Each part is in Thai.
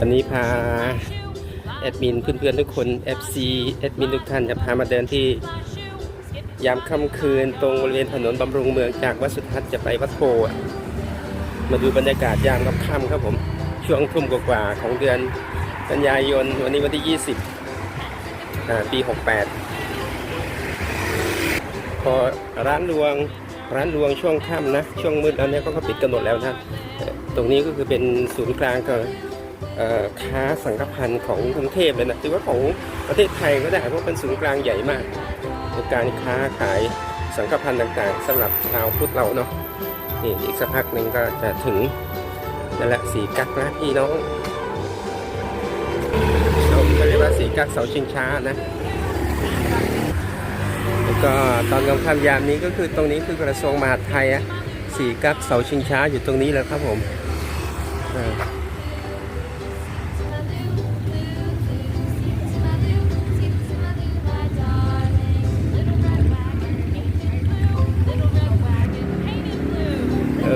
วันนี้พาแอดมินเพื่อนๆทุกคน FC แอดมินทุกท่านจะพามาเดินที่ ยามค่ำคืนตรงบริเวณถนนบำรุงเมืองจากวัดสุทัศน์จะไปวัดโพมาดูบรรยากาศยามค่ำครับผม ช่วงทุ่มกว่าๆของเดือนกันยายนวันนี้วันที่ 20 ปี 68 พอร้านรวงร้านรวงช่วงค่ำนะ ช่วงมืดแล้วเนี่ยก็ปิดกันหมดแล้วนะ ตรงนี้ก็คือเป็นศูนย์กลางก็ ค้าสังกพันธ์ของกรุงเทพเลยนะถือว่าของประเทศไทยก็ได้เพราะเป็นศูนย์กลางใหญ่มากในการค้าขายสังกพันธ์ต่างๆสำหรับชาวพุทธเราเนาะนี่อีกสักพักหนึ่งก็จะถึงนั่นแหละสีกักละพี่น้องเราเรียกว่าสีกักเสาชิงช้านะแล้วก็ตอนกลางค่ำยามนี้ก็คือตรงนี้คือกระทรวงมหาดไทยอะสีกักเสาชิงช้าอยู่ตรงนี้แหละครับผมอ่า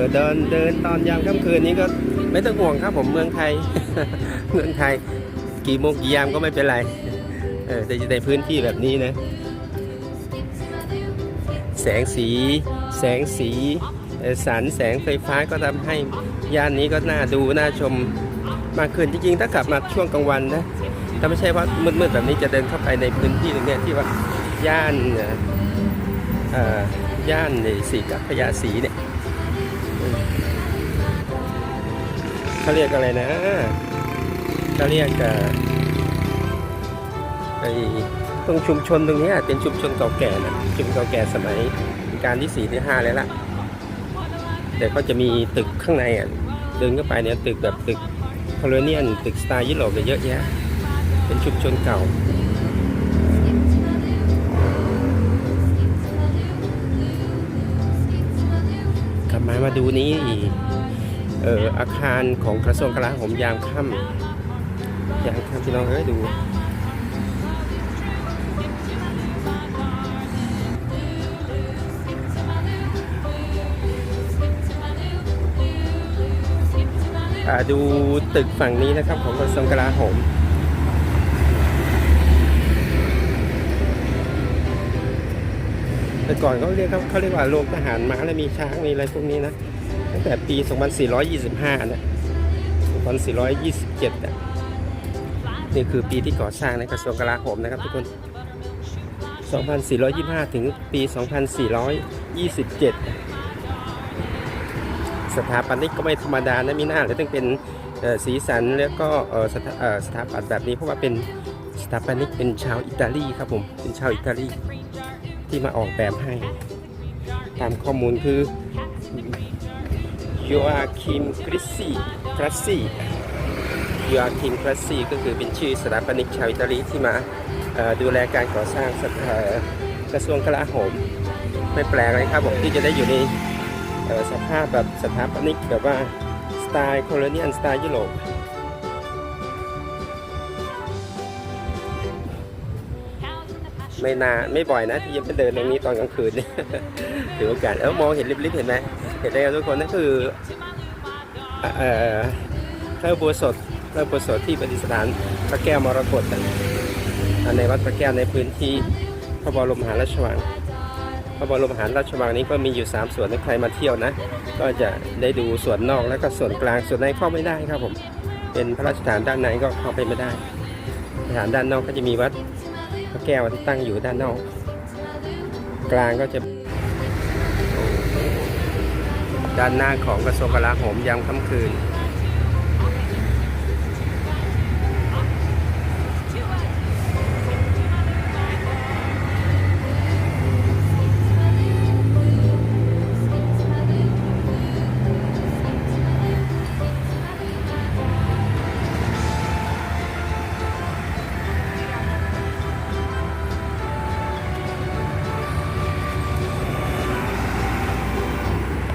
อเดินเดินตอนยามค่ำคืนนี้ก็ไม่ต้องห่วงครับผมเมืองไทย เมืองไทย กี่โมงกี่ยามก็ไม่เป็นไร เออแต่จะในพื้นที่แบบนี้นะ แสงสี แสงสีสันแสงไฟฟ้าก็ทำให้ย่านนี้ก็น่าดูน่าชมมากขึ้นจริงๆ ถ้ากลับมาช่วงกลางวันนะถ้าไม่ใช่ว่ามืดๆแบบนี้จะเดินเข้าไปในพื้นที่ตรงนี้ที่ว่าย่านอ่อเอ่อย่านในสีกับพญาสีเนี่ย เขาเรียกอะไรนะเขาเรียกเอ่ไอตรงชุมชนตรงนี้เป็นชุมชนเก่าแก่นะชุมชนเก่าแก่สมัยการที่สี่ที่ห้าเลยละแต่ก็จะมีตึกข้างในอะเดินเข้าไปเนี่ยตึกแบบตึกโคลเนียนตึกสไตล์ยุโรปเยอะแยะเป็นชุมชนเก่าับมามาดูนี้เอ่ออาคารของกระทรวงกลาโหมยามค่ำยามค่ำพี่น้องเอ้ยดูดูตึกฝั่งนี้นะครับของกระทรวงกลาโหม แต่ก่อนเขาเรียกเขาเขาเรียกว่าโรงทหารม้าและมีช้างมีอะไรพวกนี้นะตั้งแต่ปี 2425นะ2427นะนี่คือปีที่ก่อสร้างในกระทรวงกลาโหมนะครับทุกคน 2425 ถึงปี 2427 สถาปนิกก็ไม่ธรรมดานะมีหน้าเลยต้องเป็นสีสันแล้วก็สถาเอ่อสถาปัตย์แบบนี้เพราะว่าเป็นสถาปนิกเป็นชาวอิตาลีครับผม เป็นชาวอิตาลี ที่มาออกแบบให้ ตามข้อมูลคือโยอาคิมกริสซี่กรัสซี่โยอาคิมกรัสซี่ก็คือเป็นชื่อสถาปนิกชาวอิตาลีที่มาดูแลการก่อสร้างสถากระทรวงกลาโหมไม่แปลกเลยครับผมที่จะได้อยู่ในสภาพแบบสถาปนิกแบบว่าสไตล์โคลเนียนสไตล์ยุโรป ไม่นานไม่บ่อยนะที่จะไปเดินตรงนี้ตอนกลางคืนถือโอกาสเออมองเห็นลิบๆเห็นไหมเห็นได้กันทุกคนนั่นคือเอ่อพระอุโบสถพระอุโบสถที่ประดิษฐานพระแก้วมรกตในวัดพระแก้วในพื้นที่พระบรมมหาราชวังพระบรมมหาราชวังนี้ก็มีอยู่ 3 ส่วนถ้าใครมาเที่ยวนะ ก็จะได้ดูส่วนนอกแล้วก็ส่วนกลางส่วนในเข้าไม่ได้ครับผม เป็นพระราชฐานด้านในก็เข้าไปไม่ได้สถานด้านนอกก็จะมีวัด พระแก้วที่ตั้งอยู่ด้านนอก กลางก็จะ ด้านหน้าของกระทรวงกลาโหมยามค่ำคืน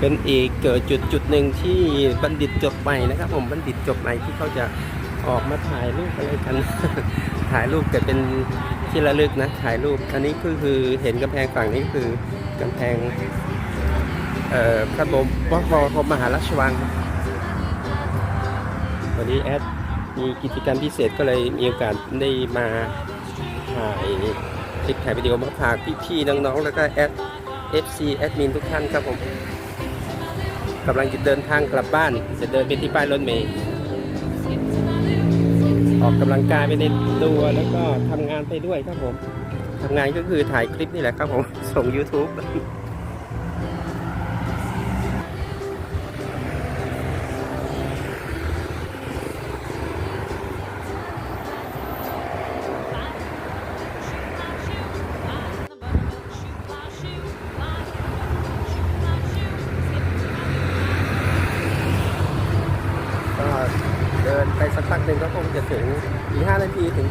เป็นอีกเกิดจุดจุดหนึ่งที่บัณฑิตจบใหม่นะครับ ผมบัณฑิตจบใหม่ที่เขาจะออกมาถ่ายรูปอะไรกัน ถ่ายรูปเกิดเป็นที่ระลึกนะถ่ายรูปอันนี้คือคือเห็นกำแพงฝั่งนี้คือกำแพงพระบรมพระบรมมหาราชวัง วันนี้แอดมีกิจกรรมพิเศษก็เลยมีโอกาสได้มาถ่ายคลิปถ่ายวิดีโอมาฝากพี่ๆน้องๆ แล้วก็แอด FC แอดมินทุกท่านครับผม กำลังจะเดินทางกลับบ้าน จะเดินไปที่ป้ายรถเมล์ออกกำลังกายไปในตัวแล้วก็ทำงานไปด้วยครับผมทำงานก็คือถ่ายคลิปนี่แหละครับผม ส่ง YouTube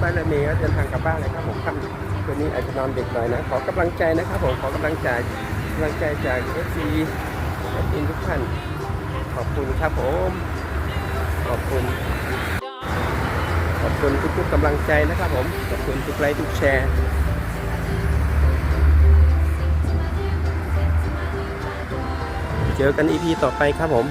ป้ายรถเมล์ก็เดินทางกลับบ้านเลยครับผมค่ำคืนนี้อาจจะนอนดึกหน่อยนะ ขอกำลังใจนะครับผม ขอกำลังใจกำลังใจจากเอฟซีอินทุกท่าน ขอบคุณครับผม ขอบคุณ ขอบคุณทุกๆกำลังใจนะครับผม ขอบคุณทุกไลค์ทุกแชร์เจอกันอีพีต่อไปครับผม